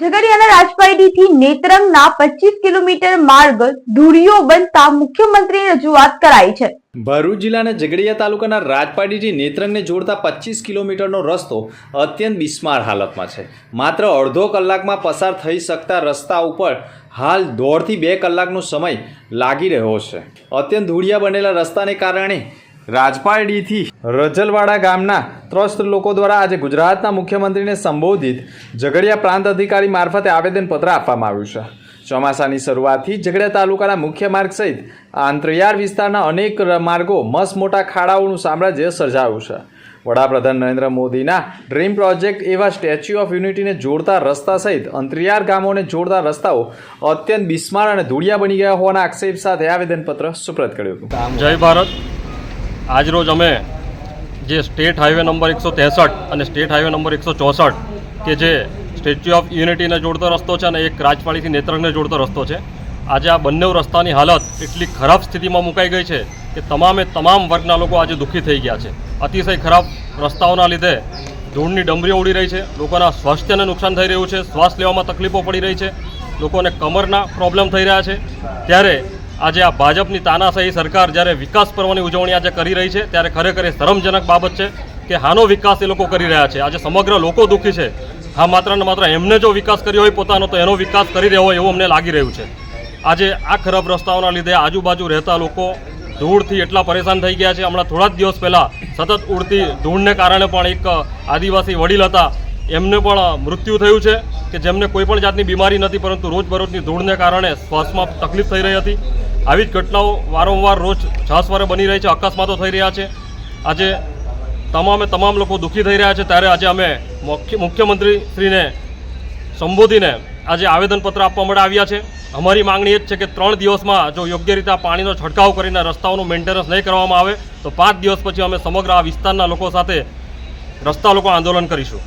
ઝઘડિયાના રાજપારડીથી નેત્રંગના પચીસ કિલોમીટર માર્ગ ધૂળિયો બનતા મુખ્યમંત્રીની રજૂઆત કરાઈ છે. ભરૂચ જિલ્લાના ઝઘડિયા તાલુકાના રાજપાડીથી નેત્રંગને જોડતા પચીસ કિલોમીટરનો રસ્તો અત્યંત બિસ્માર હાલતમાં છે. માત્ર અડધો કલાકમાં પસાર થઈ શકતા રસ્તા ઉપર હાલ દોઢથી બે કલાકનો સમય લાગી રહ્યો છે. અત્યંત ધૂળિયા બનેલા રસ્તાને કારણે રાજપારડીથી રજલવાડા ગામના ત્રસ્ત લોકો દ્વારા આજે ગુજરાતના મુખ્યમંત્રીને સંબોધિત ઝઘડિયા પ્રાંત અધિકારી મારફતે આવેદનપત્ર આપવામાં આવ્યું છે. ચોમાસાની શરૂઆતથી ઝઘડિયા તાલુકાના મુખ્ય માર્ગ સહિત આંતરિયાળ વિસ્તારના અનેક માર્ગો મસ મોટા ખાડાઓનું સામ્રાજ્ય સર્જાયું છે. વડાપ્રધાન નરેન્દ્ર મોદીના ડ્રીમ પ્રોજેક્ટ એવા સ્ટેચ્યુ ઓફ યુનિટીને જોડતા રસ્તા સહિત અંતરિયાળ ગામોને જોડતા રસ્તાઓ અત્યંત બિસ્માર અને ધૂળિયા બની ગયા હોવાના આક્ષેપ સાથે આવેદનપત્ર સુપ્રત કર્યું હતું. જય ભારત. આજરોજ અમે જે સ્ટેટ હાઈવે નંબર એકસો ત્રેસઠ અને સ્ટેટ હાઈવે નંબર એકસો ચોસઠ કે જે સ્ટેચ્યુ ઓફ યુનિટીને જોડતો રસ્તો છે અને એક રાજપાળીથી નેત્રંગને જોડતો રસ્તો છે, આજે આ બંને રસ્તાની હાલત એટલી ખરાબ સ્થિતિમાં મુકાઈ ગઈ છે કે તમામે તમામ વર્ગના લોકો આજે દુઃખી થઈ ગયા છે. અતિશય ખરાબ રસ્તાઓના લીધે ધૂળની ડમરીઓ ઉડી રહી છે, લોકોના સ્વાસ્થ્યને નુકસાન થઈ રહ્યું છે, શ્વાસ લેવામાં તકલીફો પડી રહી છે, લોકોને કમરના પ્રોબ્લેમ થઈ રહ્યા છે. ત્યારે આજે આ ભાજપની તાનાશાહી સરકાર જ્યારે વિકાસ પર્વની ઉજવણી આજે કરી રહી છે, ત્યારે ખરેખર એ શરમજનક બાબત છે કે હાનો વિકાસ એ લોકો કરી રહ્યા છે. આજે સમગ્ર લોકો દુઃખી છે. હા, માત્ર ને માત્ર એમને જો વિકાસ કર્યો હોય પોતાનો, તો એનો વિકાસ કરી રહ્યો હોય એવું અમને લાગી રહ્યું છે. આજે આ ખરાબ રસ્તાઓના લીધે આજુબાજુ રહેતા લોકો ધૂળથી એટલા પરેશાન થઈ ગયા છે. હમણાં થોડા જ દિવસ પહેલાં સતત ઉડતી ધૂળને કારણે પણ એક આદિવાસી વડીલ હતા. એમને પણ મૃત્યુ થયું છે કે જેમને કોઈ પણ જાતની બીમારી નથી, પરંતુ રોજબરોજની ધૂળને કારણે શ્વાસમાં તકલીફ થઈ રહી હતી. આવી જ ઘટનાઓ વારંવાર રોજ છાસવારે બની રહી છે, અકસ્માતો થઈ રહ્યા છે. આજે તમામે તમામ લોકો દુઃખી થઈ રહ્યા છે. ત્યારે આજે અમે મુખ્ય મુખ્યમંત્રી શ્રીને સંબોધીને આજે આવેદનપત્ર આપવા માટે આવ્યા છે. અમારી માંગણી એ જ છે કે ત્રણ દિવસમાં જો યોગ્ય રીતે આ પાણીનો છંટકાવ કરીને રસ્તાઓનું મેન્ટેનન્સ નહીં કરવામાં આવે, તો પાંચ દિવસ પછી અમે સમગ્ર આ વિસ્તારના લોકો સાથે રસ્તા લોકો આંદોલન કરીશું.